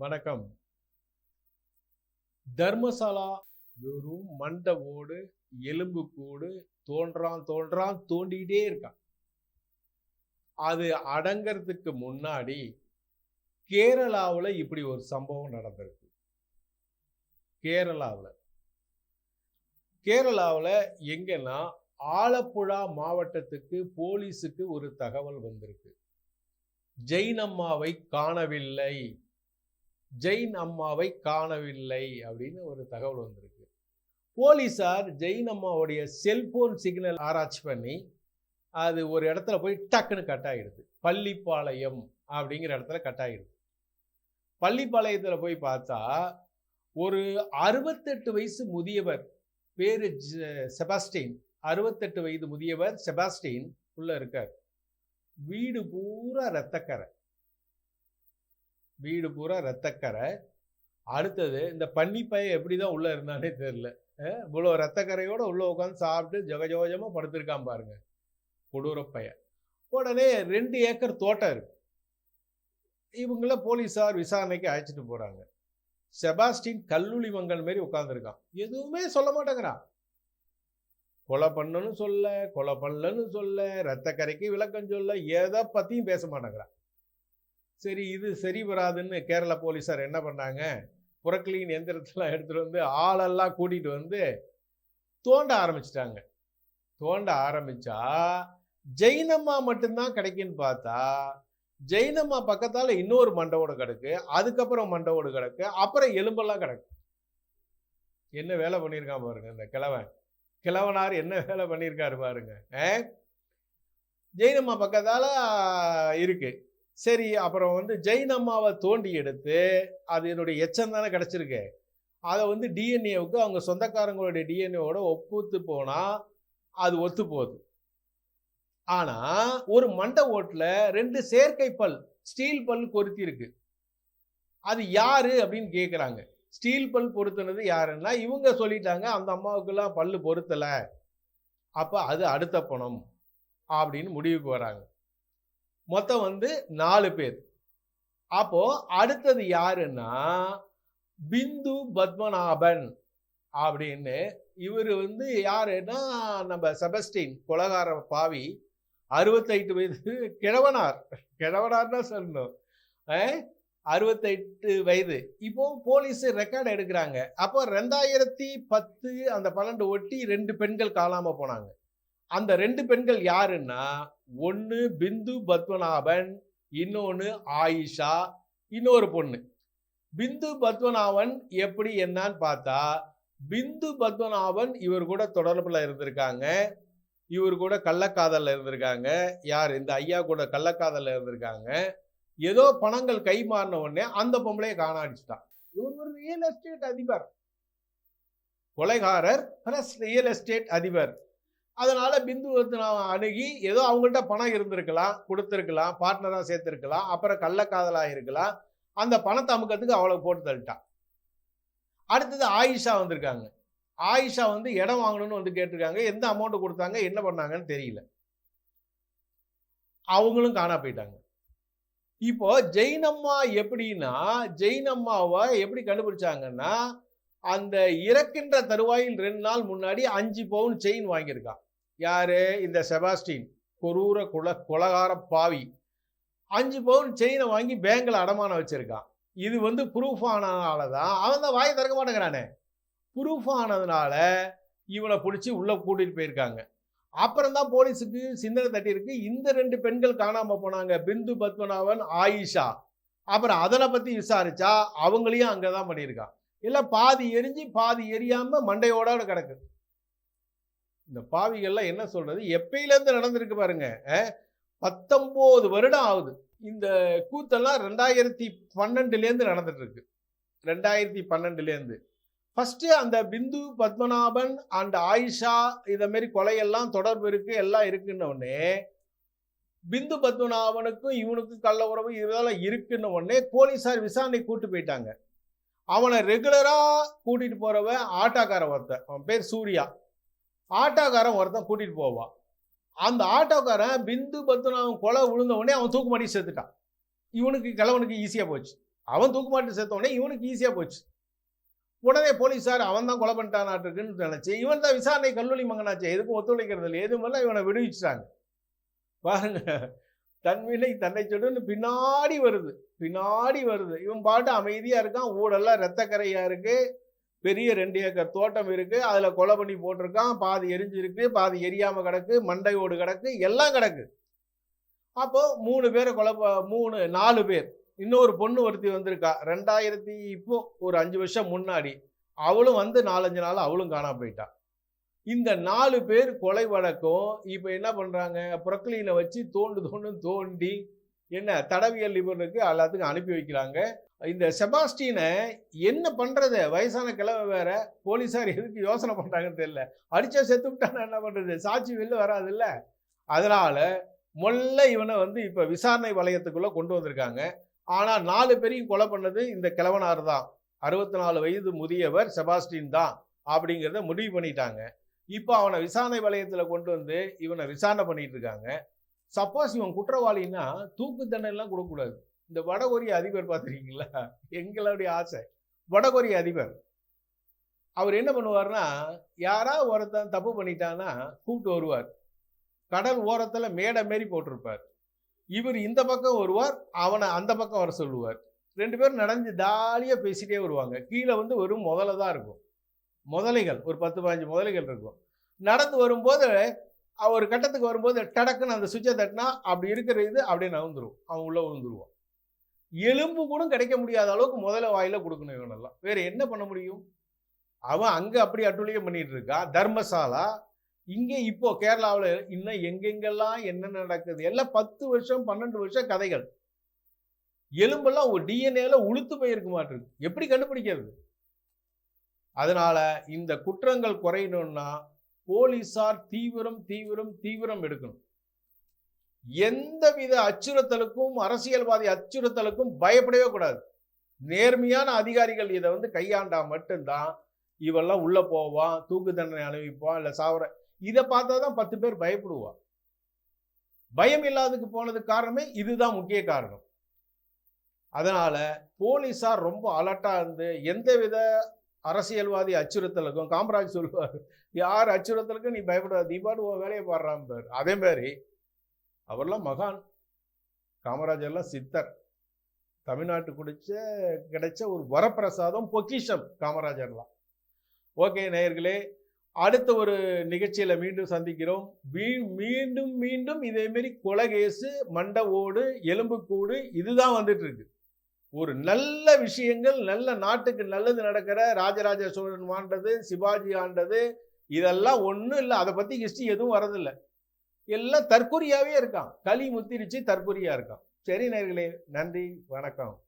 வணக்கம். தர்மசாலா வெறும் மண்டை ஓடு எலும்பு கூடு தோன்றான் தோன்றான் தோண்டிக்கிட்டே இருக்கான். அது அடங்கிறதுக்கு முன்னாடி கேரளாவில் இப்படி ஒரு சம்பவம் நடந்திருக்கு. கேரளாவில். கேரளாவில் எங்கன்னா ஆலப்புழா மாவட்டத்துக்கு போலீஸுக்கு ஒரு தகவல் வந்திருக்கு. ஜெயினம்மாவை காணவில்லை. ஜெயின் அம்மாவை காணவில்லை அப்படின்னு ஒரு தகவல் வந்திருக்கு. போலீஸார் ஜெயின் அம்மாவுடைய செல்போன் சிக்னல் ஆராய்ச்சி பண்ணி அது ஒரு இடத்துல போய் டக்குன்னு கட் ஆகிடுது பள்ளிப்பாளையம் அப்படிங்கிற இடத்துல கட் ஆகிடுது பள்ளிப்பாளையத்தில் போய் பார்த்தா ஒரு அறுபத்தெட்டு வயசு முதியவர் பேரு செபாஸ்டின். அறுபத்தெட்டு வயது முதியவர் செபாஸ்டின் உள்ள இருக்கார். வீடு பூரா ரத்தக்கரை வீடு பூரா ரத்தக்கரை அடுத்தது இந்த பன்னிப்பைய எப்படி தான் உள்ளே இருந்தானே தெரில இவ்வளோ ரத்தக்கரையோட உள்ளே உட்காந்து சாப்பிட்டு ஜகஜோஜமாக படுத்திருக்கான் பாருங்க. கொடூரப்பைய பையன் உடனே ரெண்டு ஏக்கர் தோட்டம் இருக்கு. இவங்கள போலீஸார் விசாரணைக்கு அழைச்சிட்டு போகிறாங்க செபாஸ்டின் கல்லூலி மங்கல் மாரி உட்காந்துருக்கான் எதுவுமே சொல்ல மாட்டேங்கிறான். கொலை பண்ணணும் சொல்ல கொலை பண்ணலன்னு சொல்ல ரத்தக்கரைக்கு விளக்கம் சொல்ல எதை பற்றியும் பேச மாட்டேங்கிறான். சரி இது சரி வராதுன்னு கேரளா போலீஸார் என்ன பண்ணாங்க? புறக்கிளியின் எந்திரத்தெல்லாம் எடுத்துகிட்டு வந்து ஆளெல்லாம் கூட்டிகிட்டு வந்து தோண்ட ஆரம்பிச்சிட்டாங்க. தோண்ட ஆரம்பித்தா ஜெயினம்மா மட்டும்தான் கிடைக்குன்னு பார்த்தா ஜெயினம்மா பக்கத்தால் இன்னொரு மண்டவோடு கிடக்கு அதுக்கப்புறம் மண்டவோடு கிடக்கு அப்புறம் எலும்பெல்லாம் கிடக்கு. என்ன வேலை பண்ணியிருக்கான் பாருங்க இந்த கிழவன். கிழவனார் என்ன வேலை பண்ணியிருக்காரு பாருங்க ஆ? ஜெயினம்மா பக்கத்தால் இருக்குது சரி அப்புறம் வந்து ஜெயின் அம்மாவை தோண்டி எடுத்து அது என்னுடைய எச்சம் தானே கிடச்சிருக்கு. அதை வந்து டிஎன்ஏவுக்கு அவங்க சொந்தக்காரங்களுடைய டிஎன்ஏவோட ஒப்புத்து போனால் அது ஒத்து போகுது ஆனால் ஒரு மண்டை ஓட்டில் ரெண்டு செயற்கை பல் ஸ்டீல் பல் பொருத்தி இருக்கு. அது யாரு அப்படின்னு கேட்குறாங்க ஸ்டீல் பல் பொருத்தினது யாருன்னா இவங்க சொல்லிட்டாங்க அந்த அம்மாவுக்கெல்லாம் பல் பொருத்தலை. அப்போ அது அடுத்த பணம் அப்படின்னு முடிவுக்கு வராங்க. மொத்தம் வந்து நாலு பேர். அப்போ அடுத்தது யாருன்னா பிந்து பத்மநாபன் அப்படின்னு இவர் வந்து யாருன்னா நம்ம செபஸ்டின் கொலகார பாவி அறுபத்தைட்டு வயது கிழவனார். கிழவனார்னா சொல்லணும். அறுபத்தெட்டு வயது. இப்போ போலீஸ் ரெக்கார்டு எடுக்கிறாங்க. அப்போ ரெண்டாயிரத்தி பத்து அந்த பன்னெண்டு ஒட்டி ரெண்டு பெண்கள் காணாமல் போனாங்க. அந்த ரெண்டு பெண்கள் யாருன்னா? ஒன்று பிந்து பத்மநாபன் இன்னொன்று ஆயிஷா இன்னொரு பொண்ணு. பிந்து பத்மநாபன் எப்படி என்னன்னு பார்த்தா பிந்து பத்மநாபன் இவர் கூட தொடர்பில் இருந்திருக்காங்க. இவர் கூட கள்ளக்காதலில் இருந்திருக்காங்க. யார்? இந்த ஐயா கூட கள்ளக்காதலில் இருந்திருக்காங்க. ஏதோ பணங்கள் கை மாறின உடனே அந்த பொம்பளையை காணாடிச்சிட்டான். இவர் ஒரு ரியல் எஸ்டேட் அதிபர். கொலைகாரர் பிளஸ் ரியல் எஸ்டேட் அதிபர். அதனால பிந்து பத்மநாபன் அணுகி ஏதோ அவங்கள்ட்ட பணம் இருந்திருக்கலாம் கொடுத்துருக்கலாம் பார்ட்னராக சேர்த்துருக்கலாம் அப்புறம் கள்ளக்காதலாக இருக்கலாம். அந்த பணத்தை அமுக்கிறதுக்கு அவ்வளோ போட்டு தள்ளிட்டான் அடுத்தது ஆயிஷா வந்திருக்காங்க. ஆயிஷா வந்து இடம் வாங்கணும்னு வந்து கேட்டிருக்காங்க. எந்த அமௌண்ட் கொடுத்தாங்க என்ன பண்ணாங்கன்னு தெரியல. அவங்களும் காணா போயிட்டாங்க. இப்போ ஜெயினம்மா எப்படின்னா ஜெயினம்மாவை எப்படி கண்டுபிடிச்சாங்கன்னா அந்த இறக்கின்ற தருவாயில் ரெண்டு நாள் முன்னாடி அஞ்சு பவுன் செயின் வாங்கியிருக்கான் யாரு? இந்த செபாஸ்டின். கொரூர குல கொலகார பாவி. அஞ்சு பவுன் செயினை வாங்கி பேங்கில் அடமானம் வச்சிருக்கான் இது வந்து ப்ரூஃப் ஆனதுனால தான் அவன் தான் வாயை திறக்க மாட்டேங்கிறானே. ப்ரூஃப் ஆனதுனால இவனை பிடிச்சி உள்ளே கூட்டிட்டு போயிருக்காங்க. அப்புறம் தான் போலீஸுக்கு சிந்தனை தட்டியிருக்கு. இந்த ரெண்டு பெண்கள் காணாமல் போனாங்க. பிந்து பத்மநாபன் ஆயிஷா. அப்புறம் அதனை பற்றி விசாரிச்சா அவங்களையும் அங்கே தான் பண்ணியிருக்கான் இல்லை பாதி எரிஞ்சு பாதி எரியாமல் மண்டையோட கிடக்கு இந்த பாவிகள்லாம் என்ன சொல்கிறது எப்பயிலேருந்து நடந்திருக்கு பாருங்க பத்தொம்போது வருடம் ஆகுது. இந்த கூத்தெல்லாம் ரெண்டாயிரத்தி பன்னெண்டுலேருந்து நடந்துட்டுருக்கு. ரெண்டாயிரத்தி பன்னெண்டுலேருந்து. ஃபஸ்ட்டு அந்த பிந்து பத்மநாபன் அண்ட் ஆயிஷா இதை மாதிரி கொலையெல்லாம் தொடர்பு இருக்கு எல்லாம் இருக்குன்னொடனே பிந்து பத்மநாபனுக்கும் இவனுக்கும் கள்ள உறவு இதெல்லாம் இருக்குன்ன உடனே போலீஸார் விசாரணை கூட்டு போயிட்டாங்க. அவனை ரெகுலரா கூட்டிட்டு போகிறவன் ஆட்டோக்காரன் ஒருத்தன். அவன் பேர் சூர்யா. ஆட்டோக்காரன் ஒருத்தன் கூட்டிட்டு போவான் அந்த ஆட்டோக்காரன் பிந்து பத்மநாபன் கொலை விழுந்த உடனே அவன் தூக்கு மாட்டி செத்துட்டான். இவனுக்கு கிழவனுக்கு ஈஸியாக போச்சு. அவன் தூக்கு மாட்டு செத்தோடனே இவனுக்கு ஈஸியாக போச்சு. உடனே போலீஸார் அவன் தான் கொலை பண்ணிட்டானாட்டுருக்குன்னு நினைச்சு இவன் தான் விசாரணை கல்லூரி மங்கனாச்சு எதுக்கும் ஒத்துழைக்கிறது இல்லை எதுவுமெல்லாம் இவனை விடுவிச்சிட்டாங்க. பாருங்க தன்வினை தன்னை சொல்லுன்னு பின்னாடி வருது. பின்னாடி வருது. இவன் பாட்டு அமைதியாக இருக்கான். ஊடெல்லாம் ரத்தக்கரையாக இருக்குது பெரிய ரெண்டு ஏக்கர் தோட்டம் இருக்குது அதில் கொலை பண்ணி போட்டிருக்கான். பாதி எரிஞ்சிருக்கு. பாதி எரியாமல் கிடக்கு. மண்டையோடு கிடக்கு. எல்லாம் கிடக்கு. அப்போது மூணு பேரை கொலை ப- மூணு நாலு பேர். இன்னொரு பொண்ணு ஒருத்தி வந்திருக்கா. ரெண்டாயிரத்தி இப்போ ஒரு அஞ்சு வருஷம் முன்னாடி. அவளும் வந்து நாலஞ்சு நாள் அவளும் காணாமல் போயிட்டான் இந்த நாலு பேர் கொலை வழக்கம் இப்போ என்ன பண்ணுறாங்க புரக்லீனை வச்சு தோண்டு தோண்டு தோண்டி என்ன தடவியல் நிபுணருக்கு எல்லாத்துக்கும் அனுப்பி வைக்கிறாங்க. இந்த செபாஸ்டினை என்ன பண்ணுறது வயசான கிழமை வேற போலீஸார் எதுக்கு யோசனை பண்ணுறாங்கன்னு தெரியல. அடித்தா செத்து விட்டானா என்ன பண்ணுறது சாட்சி வெளில வராதுல்ல. அதனால் மொல்ல இவனை வந்து இப்போ விசாரணை வளையத்துக்குள்ளே கொண்டு வந்திருக்காங்க. ஆனால் நாலு பேரையும் கொலை பண்ணது இந்த கிழவனார் தான். அறுபத்தி நாலு வயது முதியவர் செபாஸ்டின் தான் அப்படிங்கிறத முடிவு பண்ணிட்டாங்க. இப்போ அவனை விசாரணை வளையத்தில் கொண்டு வந்து இவனை விசாரணை பண்ணிட்டு இருக்காங்க. சப்போஸ் இவன் குற்றவாளின்னா தூக்கு தண்டனைலாம் கொடுக்கக்கூடாது இந்த வடகொரிய அதிபர் பார்த்துருக்கீங்களா? எங்களுடைய ஆசை. வடகொரிய அதிபர். அவர் என்ன பண்ணுவார்னா யாரா ஒருத்தன் தப்பு பண்ணிட்டான்னா கூப்பிட்டு வருவார். கடல் ஓரத்தில் மேடை மாரி போட்டிருப்பார். இவர் இந்த பக்கம் வருவார் அவனை அந்த பக்கம் வர சொல்லுவார். ரெண்டு பேரும் நடந்து ஜாலியாக பேசிட்டே வருவாங்க. கீழே வந்து வெறும் முதல்ல தான் இருக்கும். முதலைகள் ஒரு பத்து பதினஞ்சு முதலைகள் இருக்கும். நடந்து வரும்போது ஒரு கட்டத்துக்கு வரும்போது டடக்குன்னு அந்த சுவிட்சை தட்டினா அப்படி இருக்கிற இது அப்படியே நகர்ந்துரும். அவன் உள்ளே விழுந்துருவான் எலும்பு கூட கிடைக்க முடியாத அளவுக்கு முதல்ல வாயில கொடுக்கணும் இவனெல்லாம். வேறு என்ன பண்ண முடியும்? அவன் அங்கே அப்படி அட்டுழியம் பண்ணிகிட்டு இருக்கான் தர்மசாலா? இங்கே இப்போ கேரளாவில் இன்னும் எங்கெங்கெல்லாம் என்ன நடக்குது? எல்லாம் பத்து வருஷம் பன்னெண்டு வருஷம் கதைகள். எலும்பெல்லாம் ஒரு டிஎன்ஏல உளுத்து போயிருக்க மாட்டிருக்கு எப்படி கண்டுபிடிக்கிறது? அதனால இந்த குற்றங்கள் குறையணும்னா போலீசார் தீவிரம் தீவிரம் தீவிரம் எடுக்கணும். எந்தவித அச்சுறுத்தலுக்கும் அரசியல்வாதி அச்சுறுத்தலுக்கும் பயப்படவே கூடாது. நேர்மையான அதிகாரிகள் இதை வந்து கையாண்டா மட்டும்தான் இவெல்லாம் உள்ள போவான் தூக்கு தண்டனை அனுபவிப்பான் இல்லை சாவர இதை பார்த்தா தான் பத்து பேர் பயப்படுவான் பயம் இல்லாததுக்கு போனதுக்கு காரணமே இதுதான் முக்கிய காரணம். அதனால போலீஸார் ரொம்ப அலர்ட்டா இருந்து எந்தவித அரசியல்வாதி அச்சுறுத்தலுக்கும் காமராஜ் சொல்லுவார் யார் அச்சுறுத்தலுக்கும் நீ பயப்படாத தீபாடு உன் வேலையை பாடுறான் அதே மாதிரி அவர்லாம் மகான். காமராஜர்லாம் சித்தர். தமிழ்நாட்டு குடிச்ச கிடைச்ச ஒரு வரப்பிரசாதம் பொக்கிஷம் காமராஜர்லாம் ஓகே நேயர்களே அடுத்த ஒரு நிகழ்ச்சியில் மீண்டும் சந்திக்கிறோம். மீ- மீண்டும் மீண்டும் இதேமாரி குலகேசு கொலகேசு மண்டை ஓடு எலும்புக்கூடு இதுதான் வந்துட்டு இருக்கு. ஒரு நல்ல விஷயங்கள் நல்ல நாட்டுக்கு நல்லது நடக்கிற ராஜராஜ சோழன் ஆண்டது சிவாஜி ஆண்டது இதெல்லாம் ஒன்றும் இல்லை. அதை பற்றி ஹிஸ்ட்ரி எதுவும் வரதில்லை. எல்லாம் தற்கொரியாவே இருக்கான். களி முத்திருச்சு தற்கொரியா இருக்கான். சரி நேர்களே நன்றி வணக்கம்.